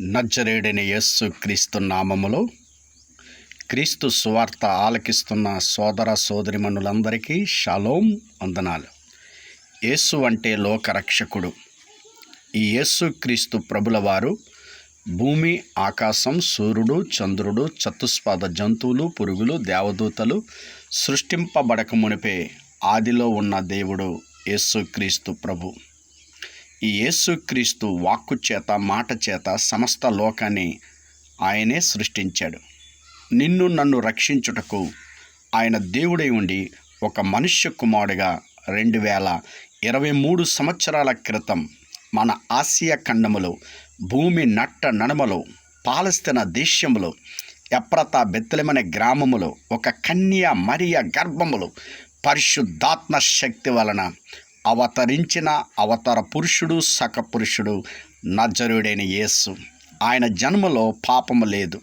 నజ్జరేడైన యస్సు క్రీస్తు నామములో క్రీస్తు సువార్త ఆలకిస్తున్న సోదర సోదరిమణులందరికీ షాలోం వందనాలు. యేసు అంటే లోకరక్షకుడు. ఈ యేసు క్రీస్తు ప్రభుల వారు భూమి ఆకాశం సూర్యుడు చంద్రుడు చతుష్పాద జంతువులు పురుగులు దేవదూతలు సృష్టింపబడక మునిపే ఆదిలో ఉన్న దేవుడు యేసుక్రీస్తు ప్రభు. యేసుక్రీస్తు వాక్కు చేత మాట చేత సమస్త లోకాన్ని ఆయనే సృష్టించాడు. నిన్ను నన్ను రక్షించుటకు ఆయన దేవుడై ఉండి ఒక మనుష్య కుమారుడిగా రెండు వేల ఇరవై మూడు సంవత్సరాల క్రితం మన ఆసియా ఖండములో భూమి నట్ట నడమలో పాలస్తీన దేశములో ఎప్రత బెత్తలమనే గ్రామములో ఒక కన్య మరియ గర్భములో పరిశుద్ధాత్మ శక్తి వలన అవతరించిన అవతార పురుషుడు సకపురుషుడు నజరుడైన యేసు. ఆయన జన్మలో పాపము లేదు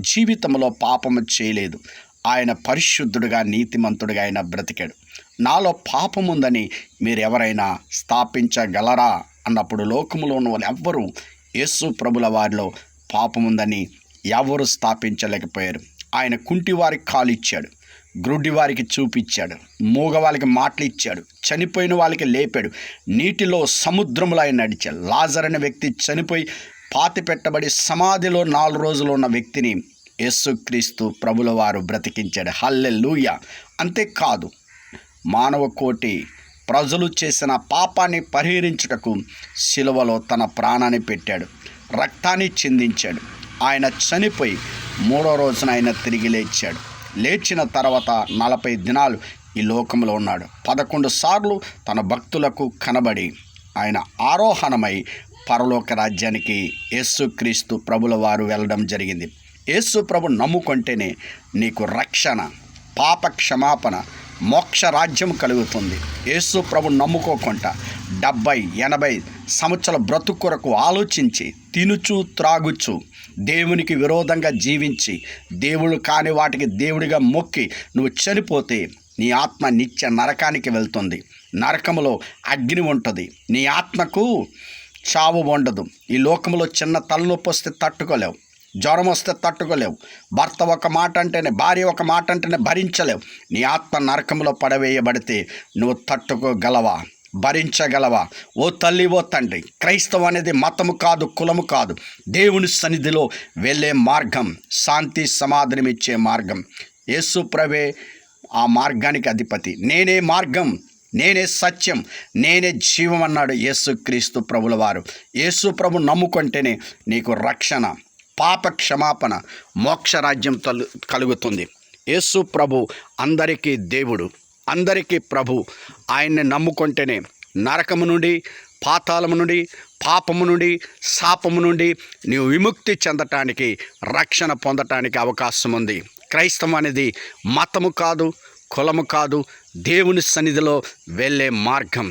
జీవితంలో పాపము చేయలేదు. ఆయన పరిశుద్ధుడుగా నీతిమంతుడుగా ఆయన బ్రతికాడు. నాలో పాపముందని మీరు ఎవరైనా స్థాపించగలరా? అన్నప్పుడు లోకములో ఉన్న వాళ్ళు ఎవ్వరూ యేసు ప్రభుల వారిలో పాపముందని ఎవరు స్థాపించలేకపోయారు. ఆయన కుంటి వారికి కాలు ఇచ్చాడు గ్రుడ్డి వారికి చూపించాడు మూగ వాళ్ళకి మాటలు ఇచ్చాడు చనిపోయిన వాళ్ళకి లేపాడు. నీటిలో సముద్రంలో ఆయన నడిచాడు. లాజర్ అనే వ్యక్తి చనిపోయి పాతి పెట్టబడి సమాధిలో నాలుగు రోజులు ఉన్న వ్యక్తిని యేసుక్రీస్తు ప్రభుల వారు బ్రతికించాడు. హల్లెలూయ! అంతేకాదు మానవ కోటి ప్రజలు చేసిన పాపాన్ని పరిహరించుటకు శిలువలో తన ప్రాణాన్ని పెట్టాడు. రక్తాన్ని చిందించాడు. ఆయన చనిపోయి మూడో రోజున ఆయన తిరిగి లేచాడు. లేచిన తర్వాత నలభై దినాలు ఈ లోకంలో ఉన్నాడు. పదకొండు సార్లు తన భక్తులకు కనబడి ఆయన ఆరోహణమై పరలోక రాజ్యానికి యేసుక్రీస్తు ప్రభుల వారు వెళ్ళడం జరిగింది. యేసు ప్రభు నమ్ముకుంటేనే నీకు రక్షణ పాప క్షమాపణ మోక్ష రాజ్యం కలుగుతుంది. యేసు ప్రభు నమ్ముకోకుండా డెబ్బై ఎనభై సంవత్సరాల బ్రతుకు కొరకు ఆలోచించి తినుచు త్రాగుచు దేవునికి విరోధంగా జీవించి దేవుడు కాని వాటికి దేవుడిగా మొక్కి నువ్వు చనిపోతే నీ ఆత్మ నిత్య నరకానికి వెళ్తుంది. నరకములో అగ్ని ఉంటుంది. నీ ఆత్మకు చావు ఉండదు. ఈ లోకంలో చిన్న తలనొప్పి వస్తే తట్టుకోలేవు. జ్వరం వస్తే తట్టుకోలేవు. భర్త ఒక మాట అంటేనే భార్య ఒక మాట అంటేనే భరించలేవు. నీ ఆత్మ నరకంలో పడవేయబడితే నువ్వు తట్టుకోగలవా? భరించగలవా? ఓ తల్లి ఓ తండ్రి క్రైస్తవం అనేది మతము కాదు కులము కాదు. దేవుని సన్నిధిలో వెళ్ళే మార్గం శాంతి సమాధానమిచ్చే మార్గం. యేసుప్రవే ఆ మార్గానికి అధిపతి. నేనే మార్గం నేనే సత్యం నేనే జీవం అన్నాడు యేసుక్రీస్తు ప్రభుల వారు యేసు ప్రభు నమ్ముకుంటేనే నీకు రక్షణ పాప క్షమాపణ మోక్షరాజ్యం తలు కలుగుతుంది. యేసు ప్రభు అందరికీ దేవుడు. అందరికీ ప్రభు ఆయన్ని నమ్ముకుంటేనే నరకము నుండి పాతాళము నుండి పాపము నుండి శాపము నుండి నీవు విముక్తి చెందటానికి రక్షణ పొందటానికి అవకాశం ఉంది క్రైస్తవం అనేది మతము కాదు కులము కాదు దేవుని సన్నిధిలో వెళ్ళే మార్గం.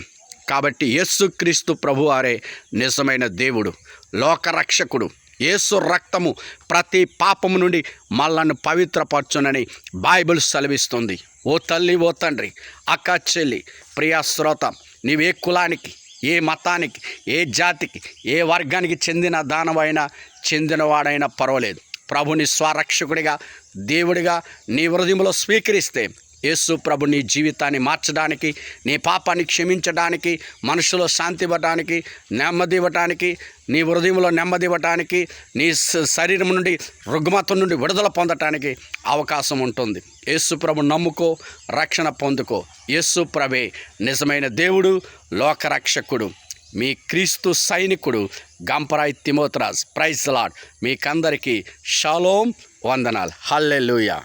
కాబట్టి యేసుక్రీస్తు ప్రభువారే నిజమైన దేవుడు లోకరక్షకుడు. యేసు రక్తము ప్రతి పాపము నుండి మళ్ళను పవిత్రపరచునని బైబిల్ సెలవిస్తుంది. ఓ తల్లి ఓ తండ్రి అక్క చెల్లి ప్రియా శ్రోత నీవే కులానికి ఏ మతానికి ఏ జాతికి ఏ వర్గానికి చెందిన దానవైనా చెందినవాడైనా పర్వాలేదు. ప్రభుని స్వరక్షకుడిగా దేవుడిగా నీ హృదయంలో స్వీకరిస్తే యేసు ప్రభు నీ జీవితాన్ని మార్చడానికి నీ పాపాన్ని క్షమించడానికి మనుషులో శాంతి ఇవ్వడానికి నెమ్మది ఇవ్వటానికి నీ హృదయంలో నెమ్మది ఇవ్వటానికి నీ శరీరం నుండి రుగ్మతం నుండి విడుదల పొందటానికి అవకాశం ఉంటుంది. యేసు ప్రభు నమ్ముకో రక్షణ పొందుకో. యేసు ప్రభే నిజమైన దేవుడు లోకరక్షకుడు. మీ క్రీస్తు సైనికుడు గంపరాయ్ తిమోత్రాజ్. ప్రైజ్ లాడ్ మీకందరికీ షాలోం వందనాలు. హల్లెలూయా.